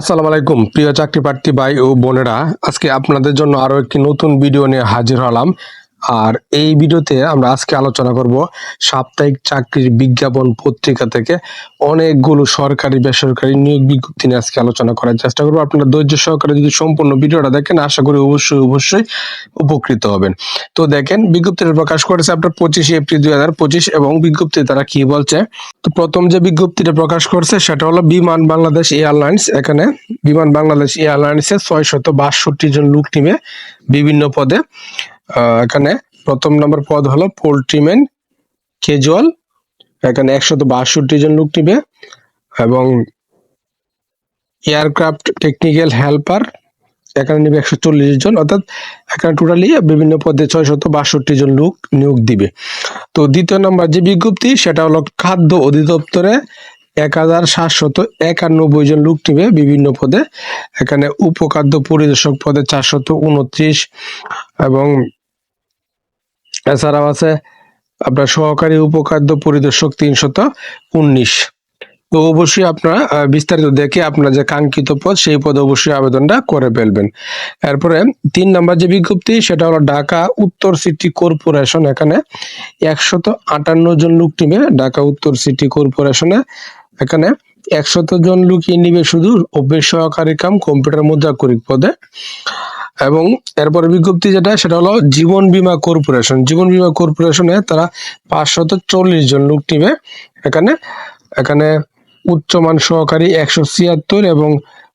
আসসালামু আলাইকুম, প্রিয় চাকরি প্রার্থী ভাই ও বোনেরা। আজকে আপনাদের জন্য আরও একটি নতুন ভিডিও নিয়ে হাজির হলাম। আর এই ভিডিওতে আমরা আজকে আলোচনা করব সাপ্তাহিক চাকরির বিজ্ঞাপন পত্রিকা থেকে অনেকগুলো সরকারি বেসরকারি নিয়োগ বিজ্ঞপ্তি নিয়ে আজকে আলোচনা করার চেষ্টা করব। আপনারা ধৈর্য সহকারে যদি সম্পূর্ণ ভিডিওটা দেখেন, আশা করি অবশ্যই অবশ্যই উপকৃত হবেন। তো দেখেন, বিজ্ঞপ্তিটা প্রকাশ করেছে আপনার পঁচিশে এপ্রিল দুই হাজার পঁচিশ এবং বিজ্ঞপ্তি তারা কি বলছে? তো প্রথম যে বিজ্ঞপ্তিটা প্রকাশ করছে সেটা হলো বিমান বাংলাদেশ এয়ারলাইন্স। এখানে বিমান বাংলাদেশ এয়ারলাইন্সের ছয় শত বাষট্টি জন লোক নিবে বিভিন্ন পদে। এখানে প্রথম নম্বর পদ হলো পোল্ট্রিম্যান কেজুয়াল এখানে একশত বাষট্টি জন লোক নিবে এবং এয়ারক্রাফট টেকনিক্যাল হেল্পার এখানে নিবে একশো চল্লিশ জন। অর্থাৎ এখানে টোটালি বিভিন্ন পদে ছয় শত বাষট্টি জন লোক নিয়োগ দিবে। তো দ্বিতীয় নম্বর যে বিজ্ঞপ্তি, সেটা হলো খাদ্য অধিদপ্তরে এক হাজার সাতশত একানব্বই জন লোক নিবে বিভিন্ন পদে, এখানে উপখাদ্য পরিদর্শক পদে চারশত উনত্রিশ এবং এছাড়াও আছে আপনার সহকারী উপখাদ্য পরিদর্শক তিনশত উনিশ। তো অবশ্যই আপনারা বিস্তারিত দেখে আপনার যে কাঙ্ক্ষিত পদ, সেই পদে অবশ্যই আবেদনটা করে ফেলবেন। এরপরে তিন নম্বর যে বিজ্ঞপ্তি, সেটা হলো ঢাকা উত্তর সিটি কর্পোরেশন। এখানে একশত আটান্ন জন লোক নিবে ঢাকা উত্তর সিটি কর্পোরেশনে এখানে একশত জন লোকই নিবে শুধু অফিস সহকারী কাম কম্পিউটার মুদ্রাকরিক পদে। এবং এরপরে বিজ্ঞপ্তি যেটা, সেটা হলো জীবন বীমা কর্পোরেশন। জীবন বীমা কর্পোরেশনে তারা পাঁচশত চল্লিশ জন লোক নিবে। এখানে এখানে উচ্চমান সহকারী একশো ছিয়াত্তর এবং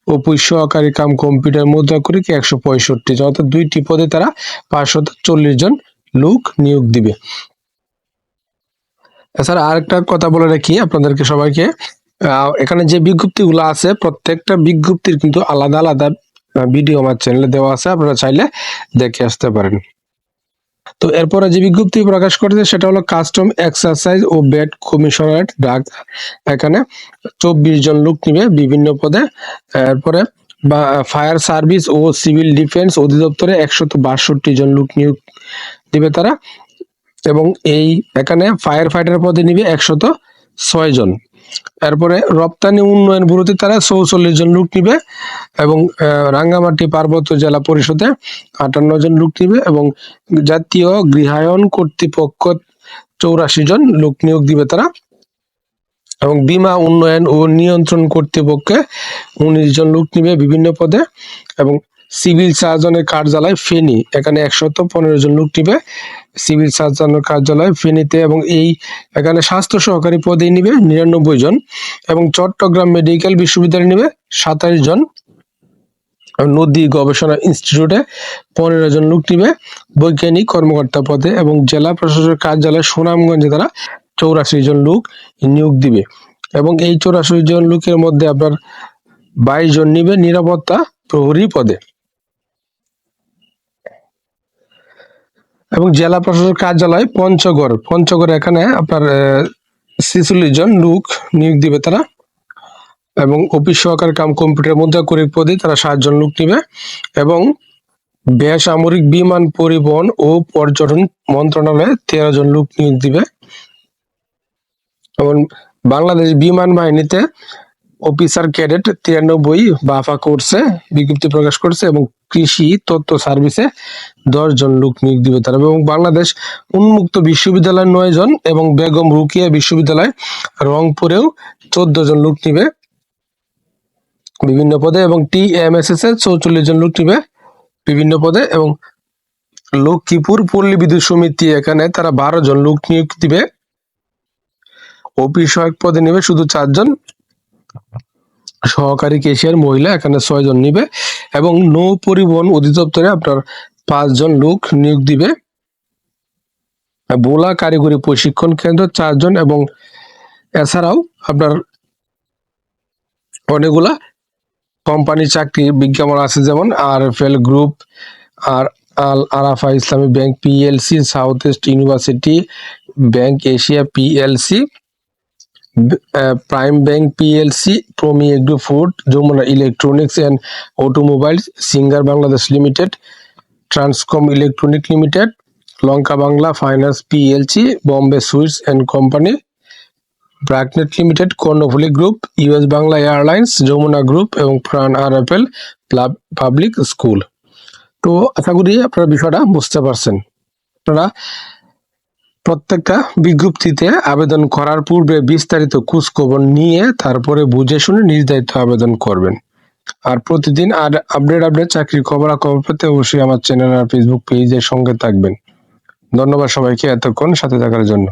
অফিস সহকারী কাম কম্পিউটার মুদ্রাকরিক একশো পঁয়ষট্টি জন। অর্থাৎ দুইটি পদে তারা পাঁচশত চল্লিশ জন লোক নিয়োগ দিবে। এছাড়া আরেকটা কথা বলে রাখি আপনাদেরকে সবাইকে। এখানে যে বিজ্ঞপ্তি বিজ্ঞপ্তিগুলো আছে, প্রত্যেকটা বিজ্ঞপ্তির কিন্তু আলাদা আলাদা ভিডিও আমার চ্যানেলে দেওয়া আছে, আপনারা চাইলে দেখে আসতে পারেন। তো এরপরে যে বিজ্ঞপ্তি প্রকাশ করেছে, সেটা হলো কাস্টম এক্সারসাইজ ও বেড কমিশনারেট ডাক এখানে চব্বিশ জন লোক নিবে বিভিন্ন পদে। এরপরে বা ফায়ার সার্ভিস ও সিভিল ডিফেন্স অধিদপ্তরে একশত বাষট্টি জন লোক নিয়োগ দিবে তারা। এবং এই এখানে ফায়ার ফাইটার পদে নিবে একশত ছয় জন। এরপরে রপ্তানি উন্নয়ন ব্যুরোতে তারা চৌচল্লিশ জন লোক নিবে এবং রাঙ্গামাটি পার্বত্য জেলা পরিষদে আটান্ন জন লোক নিবে এবং জাতীয় গৃহায়ন কর্তৃপক্ষ চৌরাশি জন লোক নিয়োগ দিবে তারা। এবং বীমা উন্নয়ন ও নিয়ন্ত্রণ কর্তৃপক্ষে উনিশ জন লোক নিবে বিভিন্ন পদে এবং সিভিল সার্জনের কার্যালয় ফেনী। এখানে একশত পনেরো জন লোক নিবে। সিভিল সার্জনের কার্যালয় ফেনীতে এবং এই এখানে স্বাস্থ্য সহকারী পদে নিবে নিরানব্বই জন এবং চট্টগ্রাম মেডিকেল বিশ্ববিদ্যালয় নিবে সাতাশ জন। নদী গবেষণা ইনস্টিটিউটে পনেরো জন লোক নিবে। বৈজ্ঞানিক কর্মকর্তা পদে এবং জেলা প্রশাসকের কার্যালয় সুনামগঞ্জে তারা চৌরাশি জন লোক নিয়োগ দিবে। এবং এই চৌরাশি জন লোকের মধ্যে আপনার বাইশ জন নিবে নিরাপত্তা প্রহরী পদে। এবং জেলা প্রশাসক কার্যালয় পঞ্চগড়। পঞ্চগড় এখানে আপনার ছেচল্লিশ জন লোক নিয়োগ দিবে তারা এবং অফিস সহকারী কাম কম্পিউটার মুদ্রা করে পদে তারা সাতজন লোক নিবে এবং বেসামরিক বিমান পরিবহন ও পর্যটন মন্ত্রণালয়ে তেরো জন লোক নিয়োগ দিবে। এবং বাংলাদেশ বিমান বাহিনীতে অফিসার ক্যাডেট তিরানব্বই বাফা কোর্সে বিজ্ঞপ্তি প্রকাশ করছে এবং কৃষি তথ্য সার্ভিসে দশ জন লোক নিয়োগ দিবে তারা। এবং বাংলাদেশ উন্মুক্ত বিশ্ববিদ্যালয় নয় জন এবং বেগম রুকিয়া বিশ্ববিদ্যালয় রংপুরেও চোদ্দ জন লোক নিবে। বিভিন্ন পদে এবং টি এম এস এস এর চৌচল্লিশ জন লোক নিবে বিভিন্ন পদে এবং লক্ষ্মীপুর পল্লী বিদ্যুৎ সমিতি এখানে তারা বারো জন লোক নিয়োগ দিবে। অফিস সহায়ক পদে নিবে শুধু চারজন। সহকারী কেশিয়ার মহিলা, এখানে ছয় জন নিবে এবং নৌ পরিবহন অধিদপ্তরে আপনার পাঁচজন লোক নিয়োগ দিবে। বোলা কারিগরি প্রশিক্ষণ কেন্দ্র চারজন এবং এছাড়াও আপনার অনেকগুলা কোম্পানি চাকরি বিজ্ঞাপন আছে যেমন আর F L group, R Al Arafah Islami bank, PLC, South East University bank, Asia PLC. Prime Bank PLC Promi Agro Food Jamuna Electronics and Automobiles Singer Bangladesh Limited Transcom Electronic Limited Lanka Bangla Finance PLC Bombay Sweets and Company BRACNet Limited Karnaphuli Group US Bangla Airlines Jamuna Group এবং প্রাণ আর এল public school তো আশা করি আপনারা বিষয়টা বুঝতে পারছেন। আপনারা প্রত্যেকটা বিজ্ঞপ্তিতে আবেদন করার পূর্বে বিস্তারিত খোঁজখবর নিয়ে তারপরে বুঝে শুনে নির্ধারিত আবেদন করবেন। আর প্রতিদিন আর আপডেট আপডেট চাকরির খবর খবর পেতে অবশ্যই আমার চ্যানেল আর ফেসবুক পেজের সঙ্গে থাকবেন। ধন্যবাদ সবাইকে এতক্ষণ সাথে থাকার জন্য।